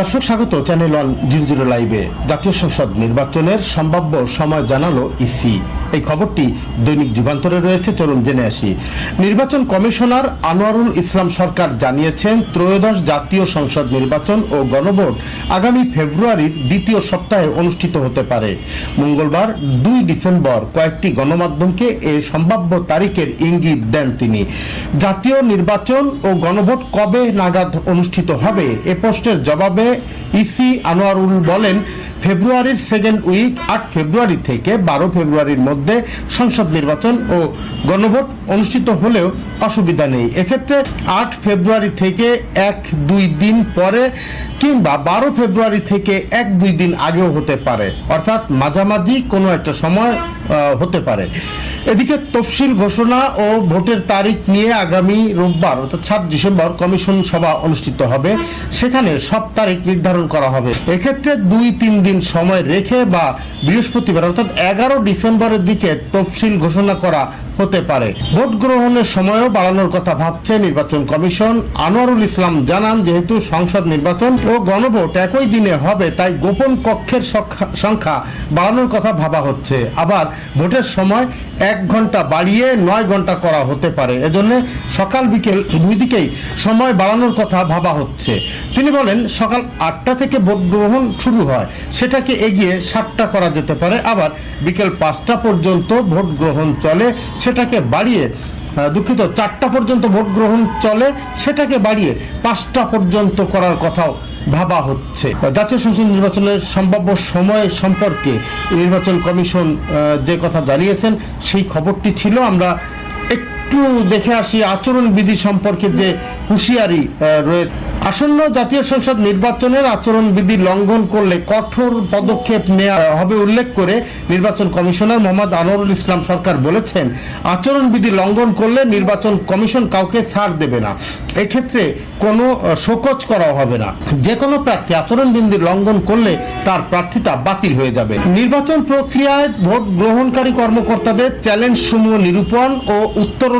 দর্শক স্বাগত channel one zero zero লাইভে। জাতীয় সংসদ নির্বাচনের সম্ভাব্য সময় জানালো ইসি। এই খবরটি দৈনিক যুগান্তরে রয়েছে, চলুন জেনে আসি। নির্বাচন কমিশনার আনোয়ারুল ইসলাম সরকার জানিয়েছেন, ত্রয়োদশ জাতীয় সংসদ নির্বাচন ও গণভোট আগামী ফেব্রুয়ারির দ্বিতীয় সপ্তাহে অনুষ্ঠিত হতে পারে। মঙ্গলবার, দুই ডিসেম্বর, কয়েকটি গণমাধ্যমকে এই সম্ভাব্য তারিখের ইঙ্গিত দেন তিনি। জাতীয় নির্বাচন ও গণভোট কবে নাগাদ অনুষ্ঠিত হবে, এ প্রশ্নের জবাবে ইসি আনোয়ারুল বলেন, ফেব্রুয়ারির সেকেন্ড উইক আট ফেব্রুয়ারি থেকে বারো ফেব্রুয়ারির মধ্যে সংসদ নির্বাচন ও গণভোট অনুষ্ঠিত হলেও অসুবিধা নেই। এক্ষেত্রে আট ফেব্রুয়ারি থেকে এক দুই দিন পরে কিংবা বারো ফেব্রুয়ারি থেকে এক দুই দিন আগেও হতে পারে। অর্থাৎ মাঝামাঝি কোনো একটা সময় হতে পারে। এদিকে তফসিল ঘোষণা ও ভোটের তারিখ নিয়ে আগামী রোববার, অর্থাৎ সাত ডিসেম্বর, কমিশন সভা অনুষ্ঠিত হবে। সেখানে সব তারিখ নির্ধারণ করা হবে। এক্ষেত্রে দুই তিন দিন সময় রেখে বা বৃহস্পতিবার, অর্থাৎ এগারো ডিসেম্বরের দিকে তফসিল ঘোষণা করা হতে পারে। ভোট গ্রহণের সময়ও বাড়ানোর কথা ভাবছে নির্বাচন কমিশন। আনোয়ারুল ইসলাম জানান, যেহেতু সংসদ নির্বাচন ও গণভোট একই দিনে হবে, তাই গোপন কক্ষের সংখ্যা- বাড়ানোর কথা ভাবা হচ্ছে। আবার ভোটের সময় এক ঘণ্টা বাড়িয়ে নয় ঘণ্টা করা হতে পারে। এজন্য সকাল বিকেল দুই দিকেই সময় বাড়ানোর কথা ভাবা হচ্ছে। তিনি বলেন, সকাল আটটা থেকে ভোট গ্রহণ শুরু হয়। সেটাকে এগিয়ে সাতটা করা যেতে পারে। আবার বিকেল পাঁচটা পর্যন্ত ভোট গ্রহণ চলে। সেটাকে বাড়িয়ে দুঃখিত, চারটা পর্যন্ত ভোট গ্রহণ চলে, সেটাকে বাড়িয়ে পাঁচটা পর্যন্ত করার কথাও ভাবা হচ্ছে। জাতীয় সংসদ নির্বাচনের সম্ভাব্য সময় সম্পর্কে নির্বাচন কমিশন যে কথা জানিয়েছেন, সেই খবরটি ছিল। আমরা একটু দেখে আসি আচরণবিধি সম্পর্কে যে হুঁশিয়ারি রয়েছে আসন্ন জাতীয় সংসদ নির্বাচনের আচরণবিধি লঙ্ঘন করলে কঠোর পদক্ষেপ নেওয়া হবে উল্লেখ করে নির্বাচন কমিশনার মোহাম্মদ আনোয়ারুল ইসলাম সরকার বলেছেন, আচরণবিধি লঙ্ঘন করলে নির্বাচন কমিশন কাউকে ছাড় দেবে না। এক্ষেত্রে কোনো শোকজ করা হবে না। যে কোনো প্রার্থী আচরণবিধি লঙ্ঘন করলে তার প্রার্থিতা বাতিল হয়ে যাবে। নির্বাচন প্রক্রিয়ায় ভোট গ্রহণকারী কর্মকর্তাদের চ্যালেঞ্জ সমূহ নিরূপণ ও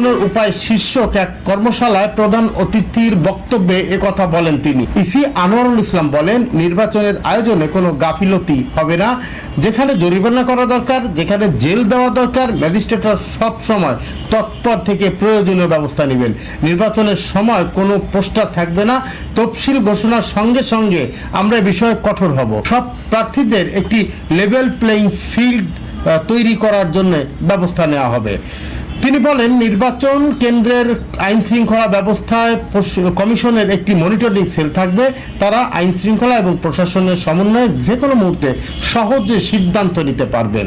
উত্তরণের উপায় শীর্ষক এক কর্মশালায় প্রধান অতিথির বক্তব্যে একথা বলেন তিনি। ইসি আনোয়ারুল ইসলাম বলেন, নির্বাচনের আয়োজনে কোনো গাফিলতি হবে না। যেখানে জরিমানা করা দরকার, যেখানে জেল দেওয়া দরকার, ম্যাজিস্ট্রেটরা সব সময় তৎপর থেকে প্রয়োজনীয় ব্যবস্থা নেবেন। নির্বাচনের সময় কোনো পোস্টার থাকবে না। তফসিল ঘোষণার সঙ্গে সঙ্গে আমরা বিষয়ে কঠোর হব। সব প্রার্থীদের একটি লেভেল প্লেইং ফিল্ড তৈরি করার জন্য ব্যবস্থা নেওয়া হবে। তিনি বলেন, নির্বাচন কেন্দ্রের আইন শৃঙ্খলা ব্যবস্থায় কমিশনের একটি মনিটরিং সেল থাকবে। তারা আইন শৃঙ্খলা এবং প্রশাসনের সমন্বয়ে যে কোনো মুহূর্তে সহজে সিদ্ধান্ত নিতে পারবেন।